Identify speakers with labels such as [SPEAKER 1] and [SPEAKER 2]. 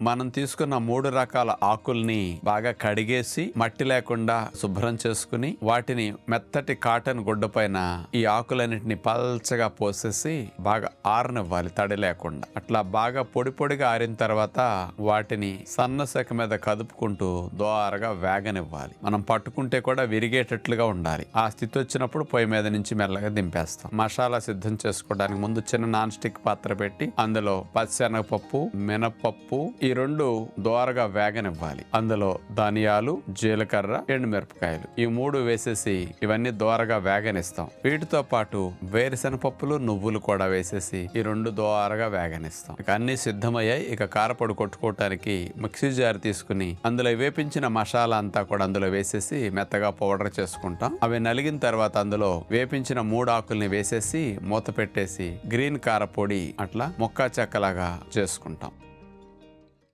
[SPEAKER 1] మనం తీసుకున్న మూడు రకాల ఆకుల్ని బాగా కడిగేసి మట్టి లేకుండా శుభ్రం చేసుకుని వాటిని మెత్తటి కాటన్ గుడ్డ పైన ఈ ఆకులన్నిటిని పల్చగా పోసేసి బాగా ఆరనివ్వాలి తడి లేకుండా. అట్లా బాగా పొడి పొడిగా ఆరిన తర్వాత వాటిని సన్న సెక మీద కదుపుకుంటూ దోరగా వేగనివ్వాలి. మనం పట్టుకుంటే కూడా విరిగేటట్లుగా ఉండాలి. ఆ స్థితి వచ్చినప్పుడు పొయ్యి మీద నుంచి మెల్లగా దింపేస్తాం. మసాలా సిద్ధం చేసుకోవడానికి ముందు చిన్న నాన్ స్టిక్ పాత్ర పెట్టి అందులో పచ్చెనగపప్పు మినపప్పు ఈ రెండు దోరగా వేగనివ్వాలి. అందులో ధనియాలు జీలకర్ర ఎండుమిరపకాయలు. ఈ మూడు వేసేసి ఇవన్నీ దోరగా వేగనిస్తాం. వీటితో పాటు వేరుశెనగ పప్పులు నువ్వులు కూడా వేసేసి ఈ రెండు దోరగా వేగనిస్తాం. ఇక అన్ని సిద్ధమయ్యాయి. ఇక కారపొడి కొట్టుకోవటానికి మిక్సీ జార్ తీసుకుని అందులో వేపించిన మసాలా అంతా కూడా అందులో వేసేసి మెత్తగా పౌడర్ చేసుకుంటాం. అవి నలిగిన తర్వాత అందులో వేపించిన మూడు ఆకుల్ని వేసేసి మూత పెట్టేసి గ్రీన్ కారపొడి అట్లా మొక్కా చెక్కలాగా చేసుకుంటాం.